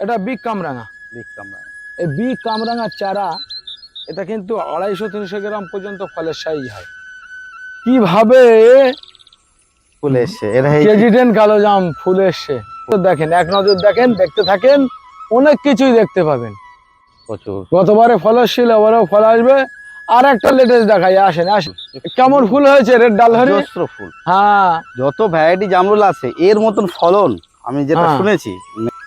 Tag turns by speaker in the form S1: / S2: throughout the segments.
S1: এটা বিগ কামরাঙা।
S2: বিক্রমরা
S1: এই বিগ কামরাঙার চারা এটা কিন্তু আড়াইশো তিনশো গ্রাম পর্যন্ত ফলের সাইজ হয়। কীভাবে
S2: ফুল এসছে?
S1: কালো জাম ফুল এসছে। দেখেন এক নজর দেখেন দেখতে থাকেন অনেক কিছুই দেখতে পাবেন।
S2: প্রচুর।
S1: গতবারে ফল এসেছিল এবারেও ফল আসবে। আর একটা লেটেস্ট দেখাই আসেন আসেন। কেমন ফুল হয়েছে রেড ডাল হরি?
S2: ফুল।
S1: হ্যাঁ।
S2: যত ভ্যারাইটি জামরুল আছে এর মতন ফলন আমি যেটা
S1: হ্যাঁ।
S2: শুনেছি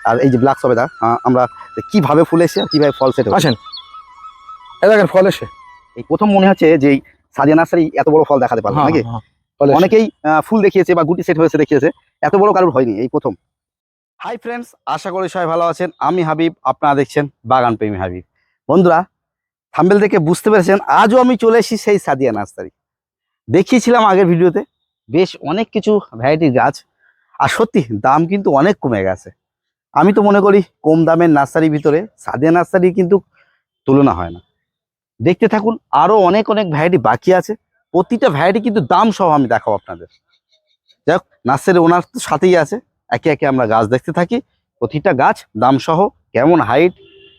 S2: আর এই যে ব্ল্যাক সবেদা আমরা কীভাবে ফুল আর কীভাবে ফল সেট
S1: আসেন। দেখেন ফল এসে
S2: এই প্রথম মনে হচ্ছে যে এই সাদিয়া নার্সারি এত বড় ফল দেখাতে পারবে
S1: হ্যাঁ,
S2: নাকি?
S1: হ্যাঁ, ফল এসে।
S2: অনেকেই আহ, ফুল দেখিয়েছে বা গুটি সেট হয়েছে দেখিয়েছে এত বড় কারোর হয়নি এই প্রথম। হাই ফ্রেন্ডস আশা করি সবাই ভালো আছেন। আমি হাবিব আপনারা দেখছেন বাগান প্রেমী হাবিব। বন্ধুরা থাম্বেল থেকে বুঝতে পেরেছেন আজও আমি চলে এসেছি সেই সাদিয়া নার্সারি। দেখিয়েছিলাম আগের ভিডিওতে বেশ অনেক কিছু ভ্যারাইটির গাছ আর সত্যি দাম কিন্তু অনেক কমে গেছে। আমি তো মনে করি কম দামের নার্সারির ভিতরে সাদিয়া নার্সারি কিন্তু তুলনা হয় না। দেখতে থাকুন আরও অনেক অনেক ভ্যারাইটি বাকি আছে। প্রতিটা ভ্যারাইটি কিন্তু দাম সহ আমি দেখাবো আপনাদের। যাই হোক, নার্সারি ওনার তো সাথেই আছে। একে একে আমরা গাছ দেখতে থাকি। প্রতিটা গাছ, দাম সহ কেমন হাইট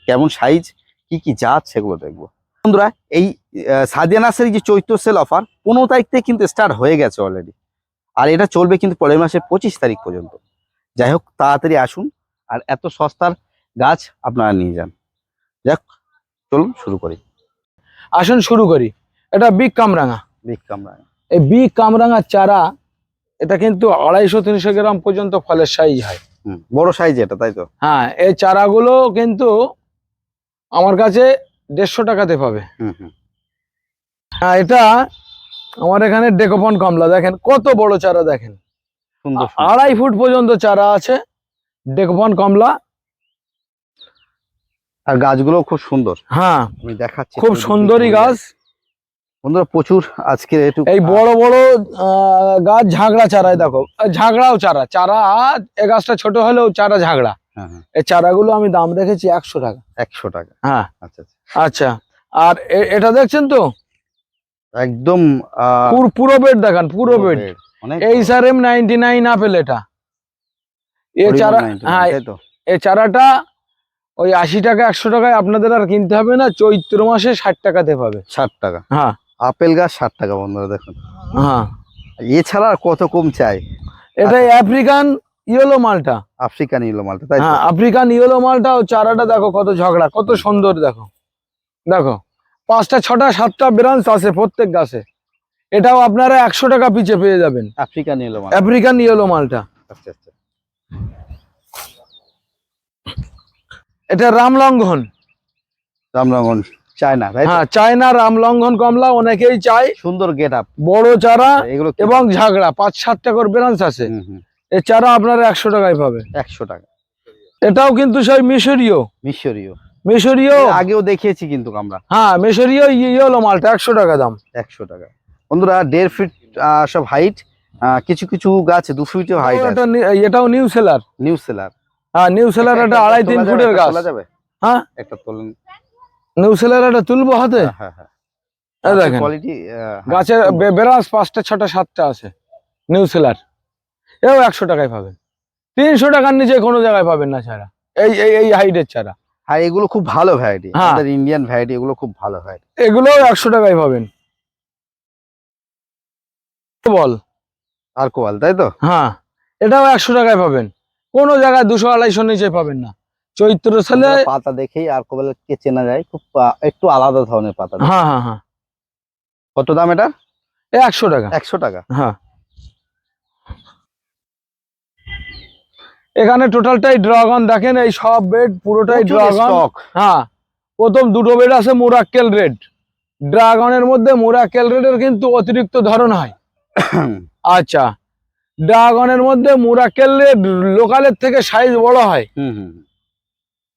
S2: কেমন সাইজ কি কি জাত সেগুলো দেখব। বন্ধুরা, এই সাদিয়া নার্সারি যে চৈত্র সেল অফার পনেরো তারিখ থেকে কিন্তু স্টার্ট হয়ে গেছে অলরেডি আর এটা চলবে কিন্তু পরের মাসের পঁচিশ তারিখ পর্যন্ত। যাই হোক, তাড়াতাড়ি আসুন আর এত সস্তার গাছ আপনারা নিয়ে যান। যাক চলুন শুরু করি।
S1: আসুন শুরু করি। এটা বিগ কামরাঙা।
S2: বিগ কামরাঙা।
S1: এই বিগ কামরাঙার চারা এটা কিন্তু আড়াইশো তিনশো গ্রাম পর্যন্ত ফলের সাইজ হয়।
S2: বড় সাইজ এটা তাই তো?
S1: হ্যাঁ এই চারাগুলো কিন্তু আমার কাছে দেড়শো টাকাতে পাবে।
S2: হুম হুম।
S1: হ্যাঁ এটা আমার এখানে ডেকোপন কমলা দেখেন কত বড় চারা দেখেন। আড়াই ফুট পর্যন্ত চারা আছে। ডেকোপন কমলা।
S2: আর গাছগুলো খুব সুন্দর।
S1: হ্যাঁ
S2: আমি দেখাচ্ছি
S1: খুব
S2: একটু
S1: সুন্দরী গাছ।
S2: বন্ধুরা প্রচুর আজকে একটু
S1: এই বড় বড় গাছ ঝাগড়া চারায় দেখো। ঝাগড়াও চারা। চারা এ গাছটা ছোট হলেও চারা ঝাগড়া।
S2: হ্যাঁ হ্যাঁ।
S1: এই চারাগুলো আমি দাম রেখেছি একশো টাকা।
S2: একশো টাকা।
S1: হ্যাঁ।
S2: আচ্ছা আচ্ছা।
S1: আচ্ছা। আর এটা দেখছেন তো?
S2: একদম
S1: পুরো বেড দেখান পুরো বেড
S2: bed, অনেক
S1: এই sir M ninety nine apple এটা। এ চারা
S2: 99,
S1: হ্যাঁ এই চারাটা ওই আশি টাকা একশো টাকায় আপনাদের আর কিনতে হবে না চৈত্র মাসে ষাট টাকাতে পাবে।
S2: ষাট টাকা?
S1: হ্যাঁ।
S2: আপেল গাছ ষাট টাকা বন্ধুরা দেখুন।
S1: হ্যাঁ।
S2: এছাড়া কত কম চাই?
S1: এটা আফ্রিকান ইয়েলো মালটা।
S2: আফ্রিকান ইলো মালটা তাই
S1: হ্যাঁ আফ্রিকান ইয়েলো মালটা ও চারাটা দেখো কত ঝগড়া কত সুন্দর দেখো। দেখো পাঁচটা ছটা সাতটা ব্রাঞ্চ আছে প্রত্যেক গাছে। এটাও আপনারা একশো টাকা পিছে পেয়ে যাবেন।
S2: আফ্রিকান ইলো মাল
S1: আফ্রিকান ইয়েলো মালটা।
S2: আচ্ছা আচ্ছা।
S1: এটা রামলঙ্ঘন
S2: রামনগর চায়না তাই তো?
S1: হ্যাঁ চায়না রামলঙ্ঘন কমলা অনেকেই চায়।
S2: সুন্দর গেট আপ
S1: বড় চারা
S2: এগুলো
S1: এবং ঝাগড়া পাঁচ সাতটা করে ব্রাঞ্চ আছে।
S2: হুম,
S1: চারা আপনারা একশো টাকায় পাবে।
S2: একশো টাকা।
S1: এটাও কিন্তু সেই মিশরীয়।
S2: মিশরীয়।
S1: মিশরীয়।
S2: আগেও দেখিয়েছি কিন্তু আমরা।
S1: হ্যাঁ মিশরীয় ইয়েলো মালটা একশো টাকা দাম।
S2: একশো টাকা। বন্ধুরা দেড় ফিট সব হাইট কিছু কিছু গাছ দু ফিটও হাইট
S1: এটা এটাও নিউ সেলার
S2: নিউ সেলার
S1: হ্যাঁ নিউ সেলার এটা আড়াই তিন ফুটের গাছ।
S2: যাবে?
S1: হ্যাঁ?
S2: একটা তোলেন।
S1: নিউ সেলার এটা তুলবো হাতে?
S2: হ্যাঁ হ্যাঁ
S1: দেখেন।
S2: কোয়ালিটি
S1: গাছের বেরাস পাঁচটা ছটা সাতটা আছে। নিউ সেলার এও একশো টাকায় পাবেন। তিনশো টাকার নিচে কোনো জায়গায় পাবেন না ছাড়া। এই এই এই হাইটের ছাড়া।
S2: হ্যাঁ এগুলো খুব ভালো ভ্যারাইটি
S1: হ্যাঁ।
S2: আমাদের ইন্ডিয়ান ভ্যারাইটি এগুলো খুব ভালো ভ্যারাইটি
S1: এগুলোও একশো টাকায় পাবেন। বল।
S2: আর কোয়াল তাই তো?
S1: হ্যাঁ এটাও একশো টাকায় পাবেন। কোনো জায়গায় দুশো আড়াইশো নিচে পাবেন না। চৈত্র সেলে
S2: পাতা দেখেই আর কোয়ালকে চেনা যায় খুব একটু আলাদা ধরনের পাতা
S1: হ্যাঁ হ্যাঁ হ্যাঁ।
S2: কত দাম এটা?
S1: একশো টাকা।
S2: একশো টাকা।
S1: হ্যাঁ। এখানে টোটালটাই ড্রাগন দেখেন এই সব বেড পুরোটাই ড্রাগন। হ্যাঁ প্রথম দুটো বেড আছে মোরাক্কেল রেড ড্রাগনের মধ্যে মোরাক্কেল রেডের কিন্তু অতিরিক্ত ধরন হয়। আচ্ছা। ড্রাগনের মধ্যে মোরাক্কেল রেড লোকালের থেকে সাইজ বড় হয়।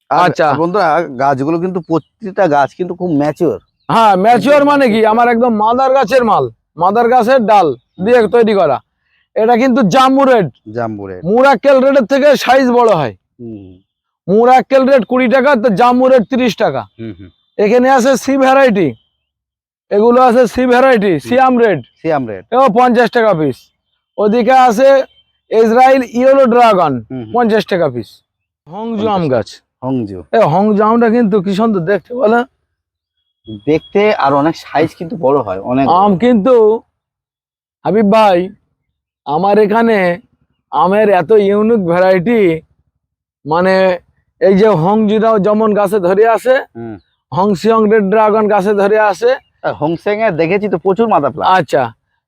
S1: আচ্ছা।
S2: বন্ধুরা গাছগুলো কিন্তু প্রতিটা গাছ কিন্তু খুব ম্যাচিওর
S1: হ্যাঁ ম্যাচিওর মানে কি? আমার একদম মাদার গাছের মাল। মাদার গাছের ডাল দিয়ে তৈরি করা। এটা কিন্তু জাম্বু রেড
S2: জাম্বুরে
S1: মুরাক্কেল রেডের থেকে সাইজ বড় হয়।
S2: হুম
S1: মুরাক্কেল রেড কুড়ি টাকা তো জাম্বু রেড তিরিশ টাকা। এখানে আছে সি ভ্যারাইটি এগুলো আছে C variety Siam red
S2: Siam red
S1: এও পঞ্চাশ টাকা পিস ওদিকে আছে ইসরায়েল ইয়েলো ড্রাগন। পঞ্চাশ টাকা পিস হংজু আম গাছ।
S2: হংজু।
S1: এই হংজু আমটা কিন্তু কি সুন্দর দেখতে বলে?
S2: দেখতে আর অনেক সাইজ কিন্তু বড় হয় অনেক
S1: আম কিন্তু হাবিব ভাই আমার এখানে আমের এত ইউনিক ভ্যারাইটি মানে এই যে হংজিরাও যেমন গাছে ধরে আসে। হংসিয়ং রেড ড্রাগন গাছে ধরে আসে
S2: হোংসেং এ দেখেছি তো প্রচুর মাথা প্লাস।
S1: আচ্ছা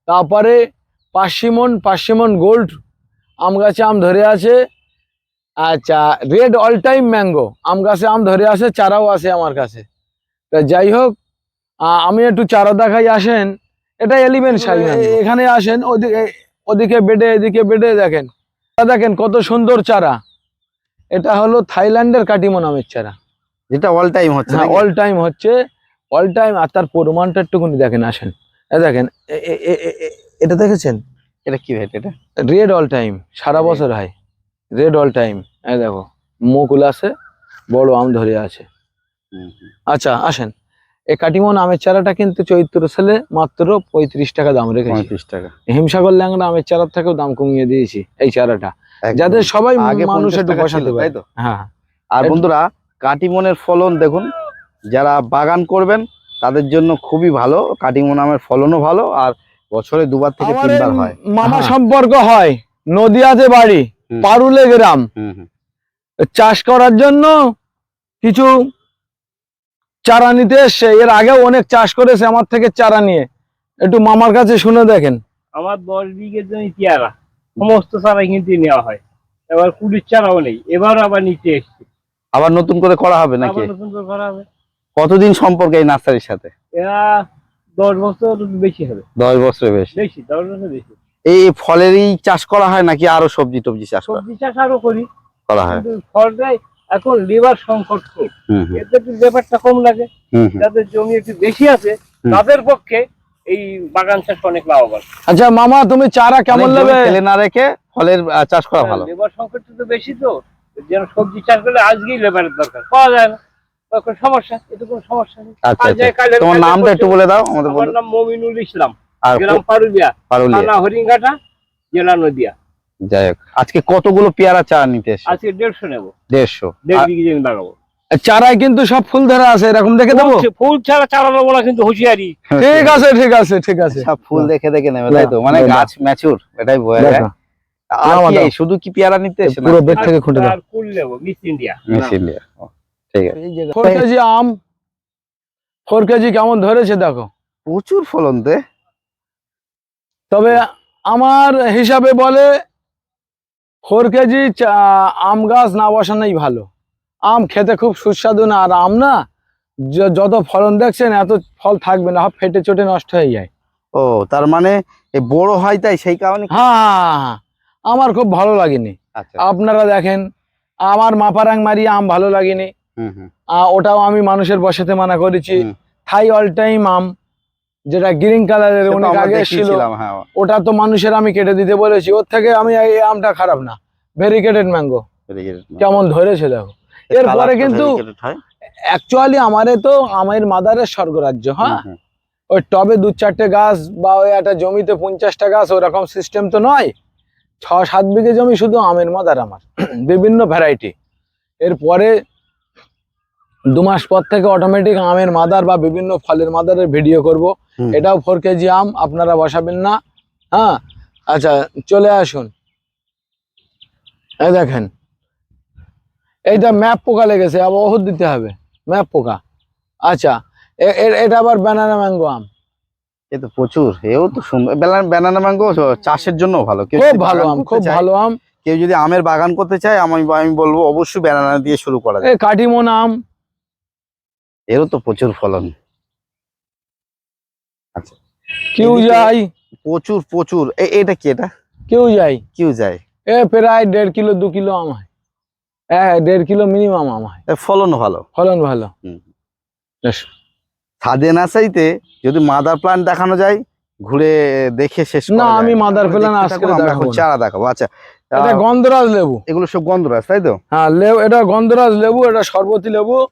S1: তারপরে পার্সিমন পার্সিমন গোল্ড আম গাছে আম ধরে আছে আচ্ছা রেড অল টাইম ম্যাঙ্গো আম গাছে আম ধরে আছে চারাও আছে আমার কাছে। তা যাই হোক আমি একটু চারা দেখাই আসেন। এটা এলিভেন সাইজ এখানে আসেন ওদিকে ওদিকে বেডে এদিকে বেডে দেখেন। দেখেন কত সুন্দর চারা। এটা হলো থাইল্যান্ডের কাটিমন আমের চারা।
S2: যেটা অল টাইম হচ্ছে
S1: হ্যাঁ অল টাইম হচ্ছে। অল টাইম আর তার পরিমাণটা একটুখানি দেখেন আসেন। দেখেন এটা দেখেছেন?
S2: এটা কি ভেট এটা?
S1: রেড অল টাইম সারা বছর হয়। রেড অল টাইম হ্যাঁ দেখো মুকুল আছে বড় আম ধরে আছে। আচ্ছা আসেন। এই কাটিমন আমের চারাটা কিন্তু চৈত্র সেলে মাত্র পঁয়ত্রিশ টাকা দাম রেখেছি।
S2: পঁয়ত্রিশ টাকা।
S1: হিমসাগর ল্যাংড়া আমের চারার থেকেও দাম কমিয়ে দিয়েছি এই চারাটা। যাদের সবাই মানুষ
S2: 50
S1: একটু
S2: টাকা
S1: বসাতে পারে
S2: তাই তো?
S1: হ্যাঁ।
S2: আর বন্ধুরা কাটিমনের ফলন দেখুন যারা বাগান করবেন তাদের জন্য খুবই ভালো কাটিমন আমের ফলনও ভালো আর বছরে দুবার থেকে তিনবার হয়।
S1: মামা
S2: হ্যাঁ।
S1: সম্পর্ক হয় নদিয়াতে বাড়ি পারুলে গ্রাম। চাষ করার জন্য কিছু চারা নিতে এসছে। এর আগে অনেক চাষ করেছে আমার থেকে চারা নিয়ে। একটু মামার কাছে শুনে দেখেন।
S3: আমার দশ বিঘে জমি পেয়ারা সমস্ত চারা কিন্তু নেওয়া হয়। এবার কুড়ির চারাও নেই এবার আবার নিচে এসছি।
S2: আবার নতুন করে করা হবে নাকি?
S3: নতুন করে করা হবে।
S2: কতদিন সম্পর্ক এই নার্সারির সাথে?
S3: এরা দশ বছর বেশি হবে।
S2: দশ বছরের বেশি?
S3: বেশি দশ বছর বেশি।
S2: এই ফলেরই চাষ করা হয় নাকি আরও সবজি টবজি চাষ করা?
S3: সবজি চাষ আরও করি।
S2: করা হয়।
S3: ফলটাই এখন লেবার সংকট খুব। এতে একটু লেবারটা কম লাগে। যাদের জমি একটু বেশি আছে তাদের পক্ষে এই বাগান চাষ অনেক লাভবান।
S1: আচ্ছা মামা তুমি চারা কেমন নেবে
S2: ফেলে না রেখে ফলের চাষ করা ভালো।
S3: লেবার সংকট তো বেশি তো। যেন সবজি চাষ করলে আজকেই লেবারের দরকার। পাওয়া যায় না। তখন সমস্যা এটা কোনো সমস্যা নেই।
S2: আচ্ছা আচ্ছা।
S3: যায়, কাল-
S2: তোমার নামটা একটু বলে দাও আমাদের
S3: আমার নাম মমিনুল ইসলাম গ্রাম পারুলিয়া
S2: পারুলিয়া।
S3: থানা হরিঙ্গাটা জেলা নদিয়া।
S2: যাই হোক আজকে কতগুলো পেয়ারা চা নিতে
S3: আজকে দেড়শো নেব।
S2: দেড়শো।
S3: দেড়
S2: আর-
S3: লাগাবো।
S1: চারায় কিন্তু সব ফুল ধরা আছে এরকম দেখে দেবো?
S3: ফুল- ছাড়া চারা দেবো না কিন্তু হুঁশিয়ারি।
S1: ঠিক আছে ঠিক আছে ঠিক আছে।
S2: সব ফুল দেখে দেখে নেবে তাই তো? মানে
S1: না, না।
S2: গাছ ম্যাচুর এটাই বোঝা যায়। শুধু কি পেয়ারা নিতে এসে
S1: পুরো বেড থেকে খুঁটে দাও।
S3: আর ফুল নেব Miss India.
S2: Miss India
S1: four KG আম ফোর কেজি কেমন ধরেছে দেখো।
S2: প্রচুর ফলন দে।
S1: তবে আমার হিসাবে বলে ফোর কেজি আম গাছ না বসানোই ভালো। আম খেতে খুব সুস্বাদু না আর আম না যত ফলন দেখছেন এত ফল থাকবে না ফেটে চটে নষ্ট হয়ে যায়।
S2: ও তার মানে বড় হয় তাই সেই কারণে
S1: হ্যাঁ হ্যাঁ, হ্যাঁ, হ্যাঁ। আমার খুব ভালো লাগেনি।
S2: আচ্ছা।
S1: আপনারা দেখেন আমার মাপারাং মারি আম ভালো লাগেনি। ওটাও আমি মানুষের বসাতে মানা করেছি। থাই অল টাইম আম যেটা গ্রিন কালারের অনেক আগে ছিল
S2: হ্যাঁ।
S1: ওটা তো মানুষের আমি কেটে দিতে বলেছি। ওর থেকে আমি এই আমটা খারাপ না। ভেরিকেটেড ম্যাঙ্গো কেমন ধরেছে দেখো। এরপরে কিন্তু অ্যাকচুয়ালি আমারে তো আমের মাদারের স্বর্গরাজ্য হ্যাঁ? ওই টবে দু চারটে গাছ বা ওই একটা জমিতে পঞ্চাশটা গাছ ওরকম সিস্টেম তো নয়। ছ সাত বিঘে জমি শুধু আমের মাদার আমার। বিভিন্ন ভ্যারাইটি এরপরে দু মাস পর থেকে অটোমেটিক আমের মাদার বা বিভিন্ন ফলের মাদারের ভিডিও করব। এটাও ফোর কেজি আম আপনারা বসাবেন না। হ্যাঁ? আচ্ছা চলে আসুন। এই দেখেন। এইটা ম্যাপ পোকা লেগেছে আবার ওষুধ দিতে হবে। ম্যাপ পোকা। আচ্ছা এটা আবার ব্যানানা ম্যাঙ্গো আম।
S2: এ তো প্রচুর এও তো সুন্দর। ব্যানানা ম্যাঙ্গো চাষের জন্য ভালো।
S1: খুব ভালো আম খুব ভালো আম।
S2: কেউ যদি আমের বাগান করতে চায় আমি আমি বলব অবশ্যই ব্যানানা দিয়ে শুরু করা যায়।
S1: কাটিমন আম
S2: এরও তো প্রচুর ফলন।
S1: কেউ
S2: এদিকে-
S1: যাই
S2: প্রচুর প্রচুর। এটা কি এটা?
S1: কেউ যাই
S2: কিউ যায়।
S1: এ প্রায় দেড় কিলো দু কিলো আম হয়। হ্যাঁ দেড় কিলো মিনিমাম আম হয়।
S2: ফলন ভালো।
S1: ফলন ভালো।
S2: হুম।
S1: বেশ।
S2: ছাদে যদি মাদার প্লান্ট দেখানো যায় ঘুরে দেখে শেষ
S1: না, আমি আজকে দেখাবো
S2: চারা দেখাবো। আচ্ছা।
S1: এটা গন্ধরাজ লেবু।
S2: এগুলো সব গন্ধরাজ তাই তো?
S1: হ্যাঁ লেবু এটা গন্ধরাজ লেবু এটা সরবতি লেবু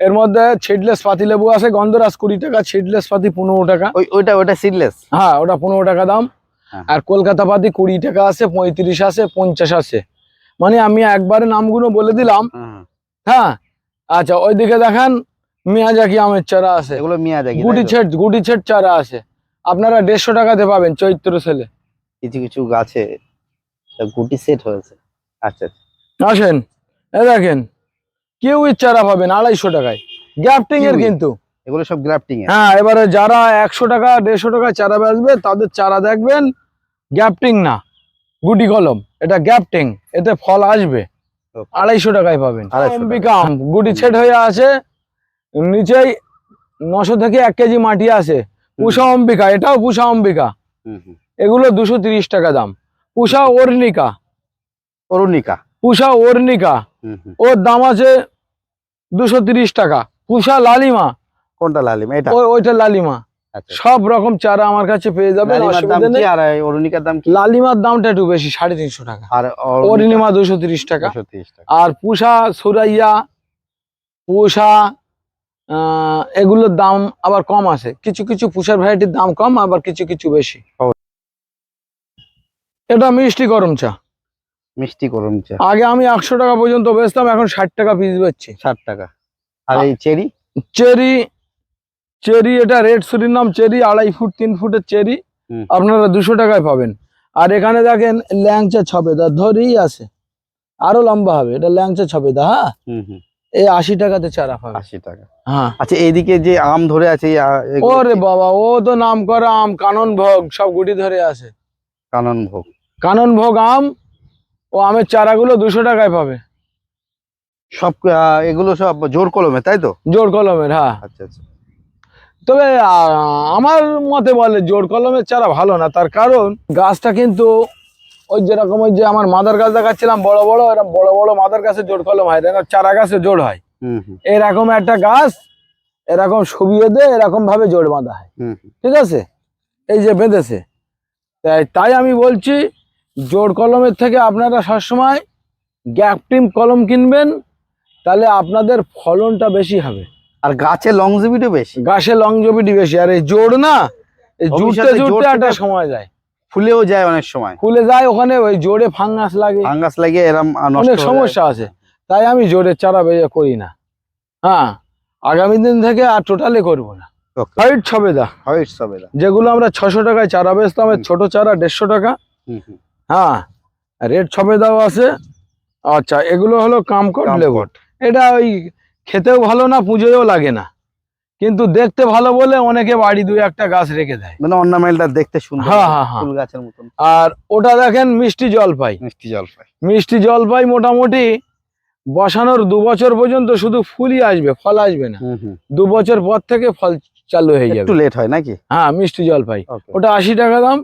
S1: এর মধ্যে ছিডলেস পাতি লেবু আছে গন্ধরাজ কুড়ি টাকা ছিডলেস পাতি পনেরো টাকা।
S2: ওই ওইটা ওইটা সিডলেস
S1: হ্যাঁ ওটা পনেরো টাকা দাম।
S2: হ্যাঁ।
S1: আর কলকাতা পাতি কুড়ি টাকা আছে পঁয়ত্রিশ আছে পঞ্চাশ আছে। মানে আমি একবারে নামগুলো বলে দিলাম।
S2: হ্যাঁ,
S1: হ্যাঁ আচ্ছা ওইদিকে দেখেন মিয়াজাকি আমের চারা আছে।
S2: এগুলো মিয়াজাকি
S1: গুটি ছেট গুটি ছেট চারা আছে। আপনারা দেড়শো টাকাতে পাবেন চৈত্র সেলে।
S2: কিছু কিছু গাছে গুটি সেট হয়েছে। আচ্ছা আচ্ছা।
S1: আসেন এ দেখেন। কিউইর চারা পাবেন আড়াইশো টাকায়। গ্যাপটিং এর কিন্তু।
S2: এগুলো সব গ্রাফটিং এর?
S1: হ্যাঁ এবারে যারা একশো টাকা দেড়শো টাকা চারা বেচবে তাদের চারা দেখবেন গ্যাপটিং না। গুটি কলম এটা গ্যাপটিং এতে ফল আসবে. আড়াইশো টাকায় পাবেন।
S2: 250
S1: অম্বিকা আম গুটি ছেট হয়ে আছে নিচেই নশো থেকে এক কেজি মাটি আছে। পুষা অম্বিকা এটাও পুষা অম্বিকা। এগুলো দুশো তিরিশ টাকা দাম। পুষা অর্ণিকা
S2: অরুণিকা।
S1: পুষা অর্ণিকা ওর দাম আছে দুশো তিরিশ টাকা। পুষা লালিমা।
S2: কোনটা লালিমা? এটা?
S1: ওইটা লালিমা।
S2: আচ্ছা।
S1: সব রকম চারা আমার কাছে পেয়ে যাবে
S2: লালিমার অরুণিকার দাম
S1: দামটা একটু বেশি সাড়ে তিনশো টাকা।
S2: আর
S1: দুশো তিরিশ টাকা। আর পুষা সুরাইয়া পুষা আহ, এগুলোর দাম আবার কম আছে। কিছু কিছু পুষার ভ্যারাইটির দাম কম আবার কিছু কিছু বেশি। এটা মিষ্টি গরম চা।
S2: মিষ্টি করুন চা।
S1: আগে আমি একশো টাকা পর্যন্ত বেচতাম এখন ষাট টাকা পিস বেচছি।
S2: ষাট টাকা। আর এই চেরি?
S1: চেরি চেরি এটা রেড সুরির নাম চেরি আড়াই ফুট তিন ফুটের চেরি। আপনারা দুশো টাকায় পাবেন। আর এখানে দেখেন ল্যাংচা ছবেদা ধরেই আছে। আরও লম্বা হবে এটা ল্যাংচা ছবেদা হ্যাঁ? এই আশি টাকাতে চারা পাবে।
S2: আশি টাকা।
S1: হ্যাঁ।
S2: আচ্ছা এইদিকে যে আম ধরে আছে
S1: ওরে বাবা ও তো নাম করা আম কানন ভোগ সব গুটি ধরে আছে।
S2: কানন ভোগ
S1: কানন ভোগ আম ও আমের চারাগুলো দুশো টাকায় পাবে।
S2: সব এগুলো সব জোর কলমে তাই তো?
S1: জোর কলমের হ্যাঁ।
S2: আচ্ছা আচ্ছা।
S1: তবে আমার মতে বলে জোর কলমের চারা ভালো না তার কারণ গাছটা কিন্তু ওই যেরকম ওই যে আমার মাদার গাছ দেখাচ্ছিলাম বড় বড় এরকম বড় বড় মাদার গাছে জোর কলম হয় চারা গাছে জোর হয়। এরকম একটা গাছ এরকম সবিয়ে দিয়ে এরকম ভাবে জোর বাঁধা হয়। ঠিক আছে? এই যে বেঁধেছে। তাই তাই আমি বলছি জোর কলমের থেকে আপনারা সবসময় গ্যাপটিম কলম কিনবেন তাহলে আপনাদের ফলনটা বেশি হবে।
S2: আর গাছের লংজিভিটি বেশি?
S1: গাছে লংজবিটি বেশি। আর এই জোর না জুড়তে জুড়তে একটা সময় যায়।
S2: ফুলেও যায় অনেক সময়।
S1: খুলে যায় ওখানে ওই জোরে ফাঙ্গাস লাগে।
S2: ফাঙ্গাস লাগে এরম
S1: অনেক সমস্যা আছে। তাই আমি জোরের চারা বেজে করি না। হ্যাঁ আগামী দিন থেকে আর টোটালি করব না।
S2: Okay.
S1: হাইট ছবেদা
S2: হয় সবেদা।
S1: যেগুলো আমরা ছশো টাকায় চারা বেচতাম। ছোট চারা দেড়শো টাকা। হ্যাঁ রেড ছবেদাও আছে। আচ্ছা এগুলো হলো কামকট লেবু।
S2: কামকট।
S1: এটা ওই খেতেও ভালো না পুজোয়ও লাগে না। কিন্তু দেখতে ভালো বলে অনেকে বাড়ি দুই একটা গাছ রেখে দেয়।
S2: মানে অর্নামেন্টটা দেখতে সুন্দর
S1: হ্যাঁ, হ্যাঁ, হ্যাঁ।
S2: ফুল গাছের মতন।
S1: আর ওটা দেখেন মিষ্টি জলপাই।
S2: মিষ্টি জলপাই।
S1: মিষ্টি জলপাই মোটামুটি বসানোর দু বছর পর্যন্ত শুধু ফুলই আসবে ফল আসবে না। দু বছর পর থেকে ফল চালু হয়ে যাবে।
S2: একটু লেট হয় নাকি?
S1: হ্যাঁ মিষ্টি জলপাই। ওটা আশি টাকা দাম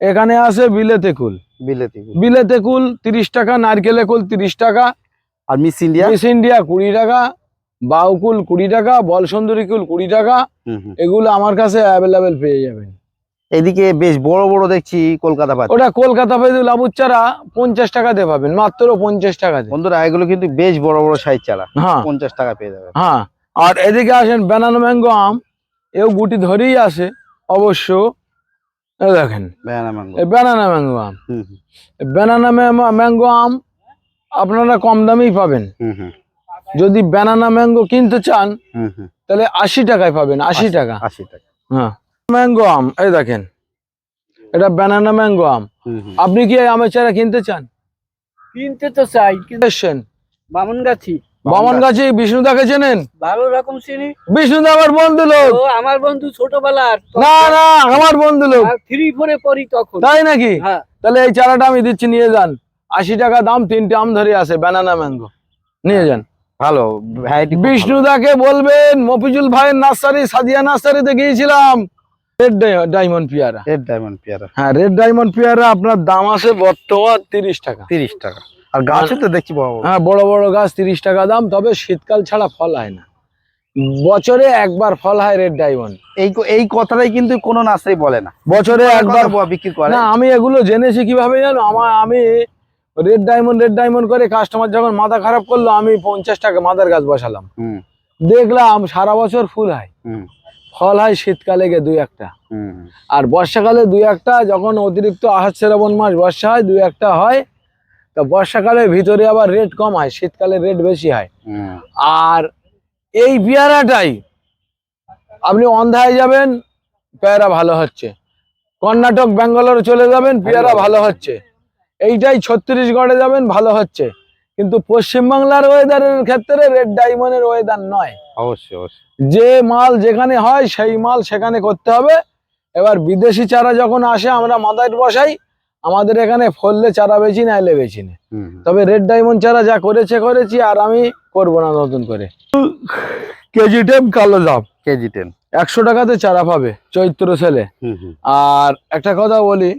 S1: এখানে আছে বিলেতে কুল।
S2: বিলেতি কুল।
S1: বিলেতে কুল তিরিশ টাকা নারকেলে কুল তিরিশ টাকা।
S2: আর মিস ইন্ডিয়া?
S1: মিস ইন্ডিয়া কুড়ি টাকা বাউকুল কুড়ি টাকা বল সুন্দরী কুল কুড়ি টাকা। এগুলো আমার কাছে অ্যাভেলেবেল পেয়ে যাবেন।
S2: এদিকে বেশ বড় বড় দেখছি কলকাতা পাতি
S1: ওটা কলকাতা পেয়ে লাবুর চারা পঞ্চাশ টাকাতে পাবেন মাত্র পঞ্চাশ টাকাতে
S2: বন্ধুরা এগুলো কিন্তু বেশ বড় বড় সাইজ চারা।
S1: হ্যাঁ।
S2: পঞ্চাশ টাকা পেয়ে যাবে
S1: হ্যাঁ। আর এদিকে আসেন ব্যানানা ম্যাঙ্গো আম। এও গুটি ধরেই আসে অবশ্য। দেখেন ব্যানানা ম্যাঙ্গো আম।
S2: হুম হুম।
S1: এই ব্যানানা ম্যাঙ্গো আম আপনারা কম দামেই পাবেন।
S2: হুম হুম।
S1: যদি ব্যানানা ম্যাঙ্গো কিনতে চান তাহলে আশি টাকায় পাবেন আশি টাকা।
S2: আশি টাকা।
S1: হ্যাঁ। ম্যাঙ্গো আম এই দেখেন এটা ব্যানানা ম্যাঙ্গো আম। আপনি কি এই আমের চারা কিনতে চান?
S3: কিনতে তো চাই কিন্তু
S1: এসছেন
S3: বামন গাছি।
S1: গাছে বিষ্ণুদাকে চেনেন?
S3: ভালো রকম চিনি।
S1: বিষ্ণুদা আমার বন্ধু লোক।
S3: আমার বন্ধু ছোটবেলার।
S1: না না আমার বন্ধু লোক।
S3: থ্রি ফোরে পড়ি তখন।
S1: তাই নাকি?
S3: হ্যাঁ।
S1: তাহলে এই চারাটা আমি দিচ্ছি নিয়ে যান। আশি টাকা দাম তিনটে আম ধরে আছে ব্যানানা ম্যাঙ্গো নিয়ে যান।
S2: ভালো
S1: বিষ্ণুদাকে বলবেন মফিজুল ভাইয়ের নার্সারি সাদিয়া নার্সারিতে গিয়েছিলাম। রেড ডায়মন্ড পেয়ারা
S2: রেড ডায়মন্ড পেয়ারা
S1: হ্যাঁ রেড ডায়মন্ড পেয়ারা আপনার দাম আছে বর্তমান তিরিশ টাকা।
S2: তিরিশ টাকা। আর গাছে তো দেখছি বড়
S1: হ্যাঁ বড় বড় গাছ তিরিশ টাকা দাম তবে শীতকাল ছাড়া ফল হয় না। বছরে একবার ফল হয় রেড ডায়মন্ড
S2: এই এই কথাটাই কিন্তু কোনো নার্সারি বলে না।
S1: বছরে একবার
S2: বিক্রি করে।
S1: না আমি এগুলো জেনেছি কীভাবে জানো? আমার আমি রেড ডায়মন্ড রেড ডায়মন্ড করে কাস্টমার যখন মাথা খারাপ করল আমি পঞ্চাশ টাকা মাদার গাছ বসালাম। দেখলাম সারা বছর ফুল হয়।
S2: হুম।
S1: ফল হয় শীতকালে গিয়ে দুই একটা। আর বর্ষাকালে দুই একটা যখন অতিরিক্ত আহার শ্রাবণ মাস বর্ষা হয় দুই একটা হয় তা বর্ষাকালের ভিতরে আবার রেট কম হয় শীতকালে রেট বেশি হয়। আর এই পেয়ারাটাই আপনি অন্ধায় যাবেন পেয়ারা ভালো হচ্ছে। কর্ণাটক ব্যাঙ্গালোর চলে যাবেন পেয়ারা ভালো হচ্ছে। এইটাই ছত্তিশগড়ে যাবেন ভালো হচ্ছে। কিন্তু পশ্চিমবাংলার ওয়েদারের ক্ষেত্রে রেড ডায়মন্ডের ওয়েদার নয়।
S2: অবশ্যই অবশ্যই।
S1: যে মাল যেখানে হয় সেই মাল সেখানে করতে হবে। এবার বিদেশি চারা যখন আসে আমরা মাদায় বসাই আমাদের এখানে ফললে চারা বেচি না এলে বেচি না। তবে রেড ডায়মন্ড চারা যা করেছে করেছি আর আমি করব না নতুন করে। কেজি টেপ কালো দাম
S2: কেজি টেন
S1: একশো টাকাতে চারা পাবে চৈত্র সেলে। আর একটা কথা বলি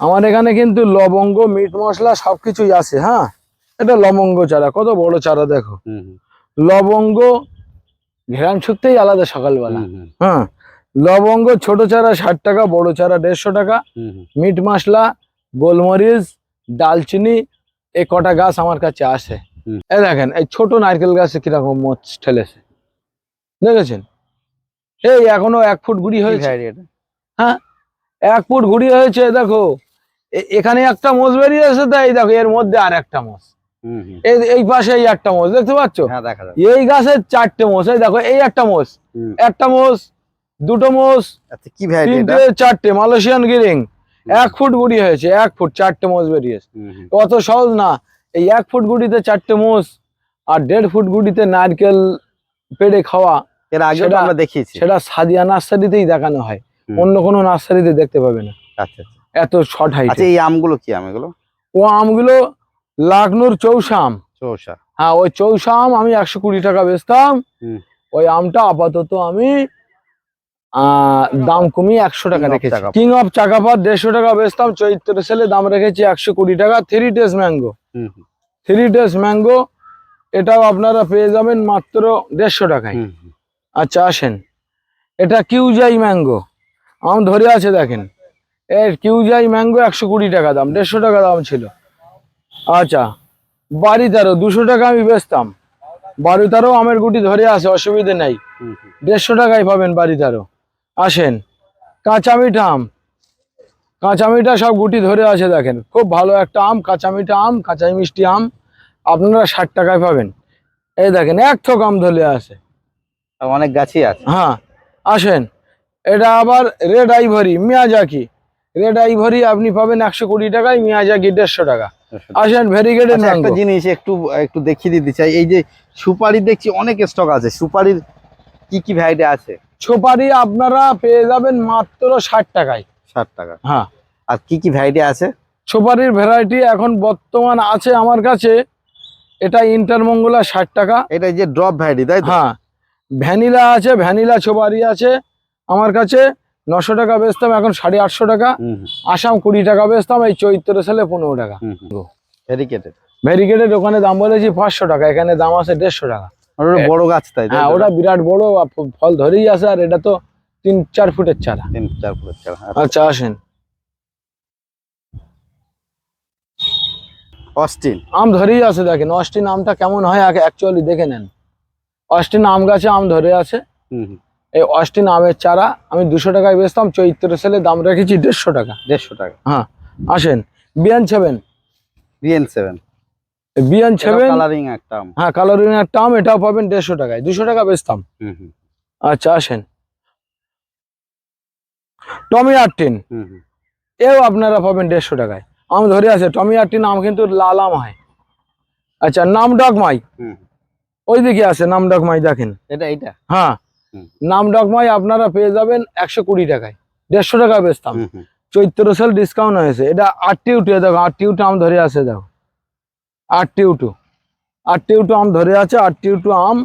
S1: আমার এখানে কিন্তু লবঙ্গ মিট মশলা সবকিছুই আছে হ্যাঁ? এটা লবঙ্গ চারা কত বড় চারা দেখো। লবঙ্গ ঘেরান ছুটতেই আলাদা সকালবেলা। হ্যাঁ? লবঙ্গ ছোট চারা ষাট টাকা বড় চারা দেড়শো টাকা। মিট মশলা গোলমরিচ ডালচিনি এই কটা গাছ আমার কাছে আসে। এই দেখেন এই ছোট নারকেল গাছে কীরকম মোচ ঠেলেছে। দেখেছেন? এই এখনও এক ফুট গুড়ি হয়েছে।
S2: এটা?
S1: এক ফুট ঘুড়ি হয়েছে দেখো। এখানে একটা মোষ বেরিয়েছে তাই দেখো এর মধ্যে আর একটা
S2: হুম।
S1: এই এই পাশে এই একটা মোষ দেখতে পাচ্ছ?
S2: হ্যাঁ
S1: এই গাছের চারটে মোষ এই দেখো এই একটা মোষ একটা মোষ দুটো মোষ
S2: আচ্ছা কি
S1: তিনটে চারটে মালয়েশিয়ান গিরিং। এক ফুট গুড়ি হয়েছে এক ফুট চারটে মোষ বেরিয়েছে। অত সহজ না। এই এক ফুট গুড়িতে চারটে মোষ আর দেড় ফুট গুড়িতে নারকেল পেড়ে খাওয়া
S2: এর আগে আমরা দেখিয়েছি।
S1: সেটা সাদিয়া নার্সারিতেই দেখানো হয়। অন্য কোনো নার্সারিতে দেখতে পাবে না।
S2: আচ্ছা আচ্ছা।
S1: এত শর্ট হাইট
S2: আচ্ছা এই আমগুলো কি আম এগুলো?
S1: ও আমগুলো লাকনুর চৌষা আম
S2: চৌষা
S1: হ্যাঁ ওই চৌষা আম আমি একশো কুড়ি টাকা বেচতাম। ওই আমটা আপাতত আমি দাম কমিয়ে একশো টাকা রেখেছি। কিং অফ চাকাপাত দেড়শো টাকা বেচতাম চৈত্র সেলে দাম রেখেছি একশো কুড়ি টাকা three taste mango three taste mango এটাও আপনারা পেয়ে যাবেন মাত্র দেড়শো টাকায়। আচ্ছা আসেন। এটা কিউজাই ম্যাঙ্গো আম ধরে আছে দেখেন। এর কিউজাই ম্যাঙ্গো একশো কুড়ি টাকা দাম দেড়শো টাকা দাম ছিল। আচ্ছা বাড়ি তেরো দুশো টাকা আমি বেচতাম। বাড়ি তেরো আমের গুটি ধরে আছে অসুবিধে নেই। দেড়শো টাকায় পাবেন বাড়ি তেরো আসেন। কাঁচা মিঠা আম। কাঁচা মিঠা সব গুটি ধরে আছে দেখেন। খুব ভালো একটা আম কাঁচা মিঠা আম কাঁচা মিষ্টি আম। আপনারা ষাট টাকায় পাবেন। এই দেখেন এক থোক আম ধরে আছে।
S2: অনেক গাছই আছে।
S1: হ্যাঁ আসেন। এটা আবার red ivory Miyazaki. Red ivory আপনি পাবেন একশো কুড়ি টাকায় মিয়াজাকি দেড়শো টাকা। আসেন ভেরিগেটেড
S2: আচ্ছা, একটা জিনিস একটু একটু দেখিয়ে দিতে চাই। এই যে সুপারি দেখছি অনেক স্টক আছে। সুপারির কি কি ভ্যারাইটি আছে?
S1: সুপারি আপনারা পেয়ে যাবেন মাত্র ষাট টাকায়।
S2: ষাট টাকা।
S1: হ্যাঁ।
S2: আর কি কি ভ্যারাইটি আছে?
S1: সুপারির ভ্যারাইটি এখন বর্তমান আছে আমার কাছে। এটা ইন্টারমঙ্গলা ষাট টাকা।
S2: এটা যে ড্রপ ভ্যারাইটি তাই তো?
S1: হ্যাঁ। ভ্যানিলা আছে ভ্যানিলা সুপারি আছে আমার কাছে। নশো টাকা বেচতাম এখন সাড়ে আটশো টাকা। আসাম কুড়ি টাকা বেচতাম এই চৈত্র সালে পনেরো টাকা।
S2: হুম ভেরিকেটেড
S1: ওখানে দাম বলেছি পাঁচশো টাকা এখানে দাম আছে দেড়শো টাকা।
S2: বড় গাছ তাই
S1: হ্যাঁ ওটা বিরাট বড় ফল ধরেই আছে আর এটা তো তিন চার ফুটের চারা।
S2: তিন চার ফুটের চারা।
S1: আচ্ছা। আসেন।
S2: অস্টিন।
S1: আম ধরেই আছে দেখেন অস্টিন আমটা কেমন হয় আগে অ্যাকচুয়ালি দেখে নেন। অস্টিন আম গাছে আম ধরে আছে এই অস্টিন আমের চারা আমি দুশো টাকায় বেচতাম চৈত্র সেলে দাম রেখেছি দেড়শো টাকা।
S2: দেড়শো টাকা।
S1: হ্যাঁ আসেন। BN seven
S2: BN seven
S1: BN seven
S2: colouring একটা
S1: হ্যাঁ কালারিং একটা আম এটাও পাবেন দেড়শো টাকায়। দুশো টাকা বেচতাম আচ্ছা আসেন। টমি
S2: হুম
S1: এও আপনারা পাবেন দেড়শো টাকায়। আম ধরে আছে টমি আটটিন আম কিন্তু লাল আম হয়। আচ্ছা নাম ডগমাই
S2: হুম
S1: ওই দিকে আছে নাম ডগমাই দেখেন।
S2: এটা এটা
S1: হ্যাঁ। নাম ডগমাই আপনারা পেয়ে যাবেন একশো কুড়ি টাকায়। দেড়শো টাকা বেচতাম চৈত্র সেল ডিসকাউন্ট হয়েছে। এটা আটটি উঠে দেখো আটটি উঠে আম ধরে আছে দেখো। আটটি উঠু আটটি উঠু আম ধরে আছে আটটি উঠু আম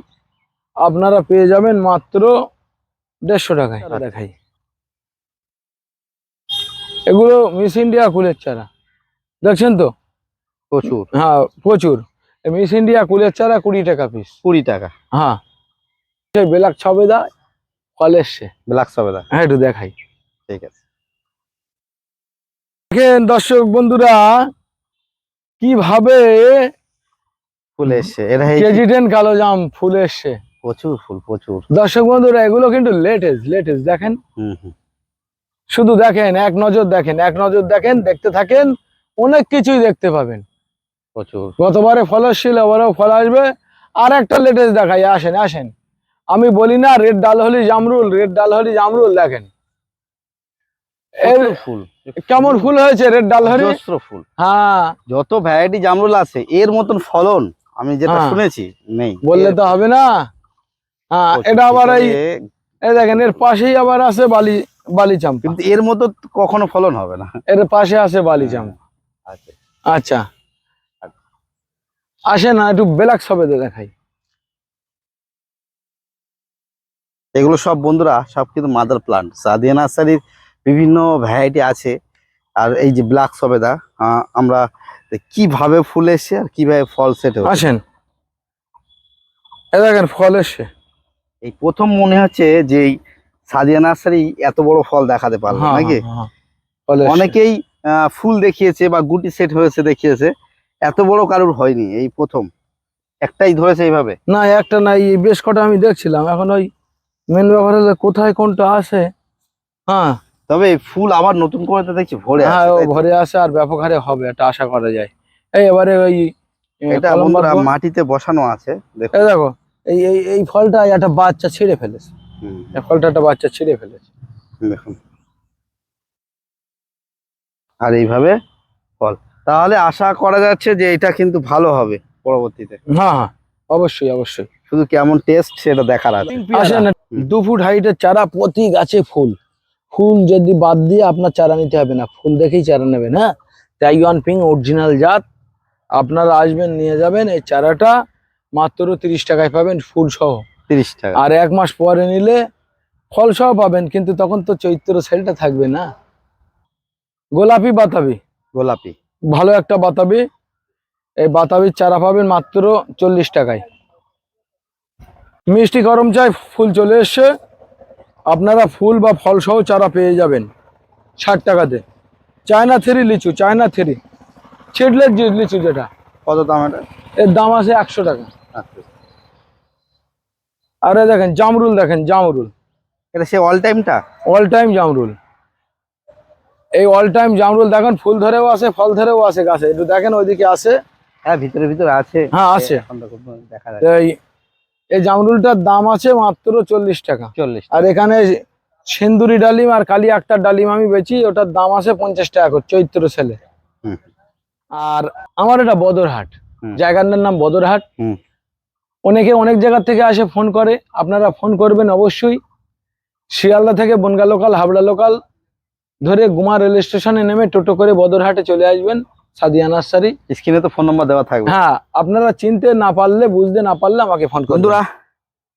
S1: আপনারা পেয়ে যাবেন মাত্র দেড়শো টাকায়। দেখাই। এগুলো মিস ইন্ডিয়া কুলের চারা। দেখছেন তো?
S2: প্রচুর।
S1: হ্যাঁ প্রচুর। মিস ইন্ডিয়া কুলের চারা কুড়ি টাকা পিস
S2: কুড়ি টাকা।
S1: হ্যাঁ। সেই বেলাক ছবেদা ফল এসছে
S2: ব্ল্যাক সবেদা
S1: হ্যাঁ একটু দেখাই।
S2: ঠিক আছে।
S1: দেখেন দর্শক বন্ধুরা কীভাবে
S2: ফুল এসছে এটা এই
S1: কালো জাম ফুল এসছে
S2: প্রচুর ফুল প্রচুর।
S1: দর্শক বন্ধুরা এগুলো কিন্তু লেটেস্ট লেটেস্ট দেখেন। শুধু দেখেন এক নজর দেখেন এক নজর দেখেন দেখতে থাকেন অনেক কিছুই দেখতে পাবেন।
S2: প্রচুর।
S1: গতবারে ফল এসেছিল এবারেও ফল আসবে। আর একটা লেটেস্ট দেখাই আসেন আসেন। আমি বলি না রেড ডাল হলি জামরুল রেড ডাল হলি জামরুল দেখেন। এর
S2: ফুল
S1: কেমন ফুল। হয়েছে রেড ডাল হলি
S2: ফুল।
S1: হ্যাঁ।
S2: যত ভ্যারাইটি জামরুল আছে এর মতন ফলন আমি যেটা
S1: হ্যাঁ।
S2: শুনেছি নেই।
S1: বললে তো হবে না। হ্যাঁ এটা আবার এই এই দেখেন এর পাশেই আবার আছে বালি বালি চাম্পা
S2: কিন্তু এর মতো কখনো ফলন হবে না।
S1: এর পাশে আছে বালি চাম্পা
S2: আচ্ছা।
S1: আচ্ছা। আসে না একটু বেলাক সবেদে দেখাই।
S2: এগুলো সব বন্ধুরা সব কিন্তু মাদার প্লান্ট সাদিয়া নার্সারির বিভিন্ন ভ্যারাইটি আছে। আর এই যে ব্ল্যাক সবেদা আমরা কীভাবে ফুল এসছে আর কীভাবে ফল সেট
S1: আসেন। এ দেখেন ফল এসছে।
S2: এই প্রথম মনে হচ্ছে যে সাদিয়া নার্সারি এত বড় ফল দেখাতে পারল
S1: হ্যাঁ,
S2: নাকি?
S1: হ্যাঁ, হ্যাঁ।
S2: অনেকেই ফুল দেখিয়েছে বা গুটি সেট হয়েছে দেখিয়েছে। এত বড় কারুর হয়নি এই প্রথম। একটাই ধরেছে এইভাবে?
S1: না একটা না এই বেশ কটা আমি দেখছিলাম। এখন ওই মেন ব্যাপার হলো কোথায় কোনটা আসে হ্যাঁ।
S2: তবে ফুল আবার নতুন করে তো দেখছি ভরে
S1: হ্যাঁ? ঘরে আসে আর ব্যাপক হারে হবে এটা আশা করা যায়। এই এবারে ওই
S2: এটা বন্ধুরা মাটিতে বসানো আছে দেখো।
S1: এই দেখো এই এই এই ফলটা একটা বাচ্চা ছিঁড়ে ফেলেছে।
S2: হুম,
S1: এই ফলটা একটা বাচ্চা ছিঁড়ে ফেলেছে।
S2: দেখুন। আর এইভাবে ফল। তাহলে আশা করা যাচ্ছে যে এটা কিন্তু ভালো হবে পরবর্তীতে।
S1: হ্যাঁ হ্যাঁ অবশ্যই অবশ্যই।
S2: শুধু কেমন টেস্ট সেটা দেখার আছে।
S1: দু ফুট হাইটের চারা প্রতি গাছে ফুল। ফুল যদি বাদ দিয়ে আপনার চারা নিতে হবে না ফুল দেখেই চারা নেবেন হ্যাঁ? তাইওয়ান পিং অরিজিনাল জাত আপনারা আসবেন নিয়ে যাবেন এই চারাটা মাত্র তিরিশ টাকায় পাবেন ফুল সহ।
S2: তিরিশ টাকা।
S1: আর এক মাস পরে নিলে ফল সহ পাবেন কিন্তু তখন তো চৈত্র সেলটা থাকবে না। গোলাপি বাতাবি।
S2: গোলাপি।
S1: ভালো একটা বাতাবি। এই বাতাবির চারা পাবেন মাত্র চল্লিশ টাকায়। মিষ্টি গরম চাই ফুল চলে এসছে। আপনারা ফুল বা ফল সহ চারা পেয়ে যাবেন ষাট টাকাতে। চায়না থ্রি লিচু চায়না থ্রি। ছিটলের লিচু যেটা।
S2: কত দাম এটা?
S1: এর দাম আছে একশো টাকা।
S2: আচ্ছা।
S1: আরে দেখেন জামরুল দেখেন জামরুল।
S2: এটা সে অল টাইমটা
S1: অল টাইম জামরুল। এই অল টাইম জামরুল দেখেন ফুল ধরেও আছে ফল ধরেও আছে গাছে। একটু দেখেন ওইদিকে আছে।
S2: হ্যাঁ ভিতরে ভিতরে আছে।
S1: হ্যাঁ, আছে।
S2: দেখা যাচ্ছে
S1: এই জামরুলটার দাম আছে মাত্র চল্লিশ টাকা।
S2: চল্লিশ
S1: আর এখানে সিন্দুরি ডালিম আর কালি একটা ডালিম আমি বেচি ওটার দাম আছে পঞ্চাশ টাকা করে চৈত্র ছেলে
S2: হুম।
S1: আর আমার এটা বদরহাট। জায়গাটার নাম বদরহাট।
S2: হুম।
S1: অনেকে অনেক জায়গা থেকে আসে ফোন করে। আপনারা ফোন করবেন অবশ্যই। শিয়ালদা থেকে বনগা লোকাল হাবড়া লোকাল ধরে গুমা রেল স্টেশনে নেমে টোটো করে বদরহাটে চলে আসবেন। সাদিয়া নার্সারি।
S2: স্ক্রিনে তো ফোন নম্বর দেওয়া থাকবে।
S1: হ্যাঁ আপনারা চিনতে না পারলে বুঝতে না পারলে আমাকে ফোন করুন
S2: বন্ধুরা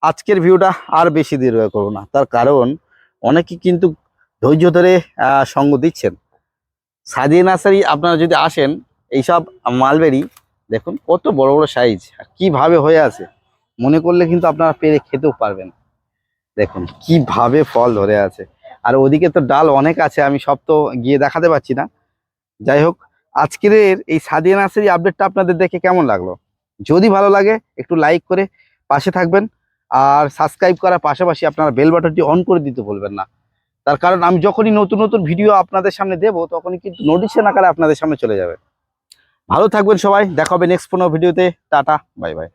S2: আজকের ভিউটা আর বেশি দীর্ঘ করব না। তার কারণ অনেকে কিন্তু ধৈর্য ধরে সঙ্গ দিচ্ছেন। সাদিয়া নার্সারি আপনারা যদি আসেন এইসব মালবেরি দেখুন কত বড় বড় সাইজ কীভাবে হয়ে আছে মনে করলে কিন্তু আপনারা পেরে খেতেও পারবেন। দেখুন কীভাবে ফল ধরে আছে। আর ওদিকে তো ডাল অনেক আছে আমি সব তো গিয়ে দেখাতে পারছি না। যাই হোক আজকের এই সাদিয়া নার্সারি আপডেটটা আপনাদের দেখে কেমন লাগল? যদি ভালো লাগে, একটু লাইক করে পাশে থাকবেন আর সাবস্ক্রাইব করার পাশাপাশি আপনারা বেল বাটনটি অন করে দিতে বলবেন না। তার কারণ আমি যখনই নতুন নতুন ভিডিও আপনাদের সামনে দেব, তখনই কিন্তু নোটিশন আকারে আপনাদের সামনে চলে যাবে। ভালো থাকবেন সবাই, দেখা হবে নেক্সট কোনো ভিডিওতে টাটা বাই বাই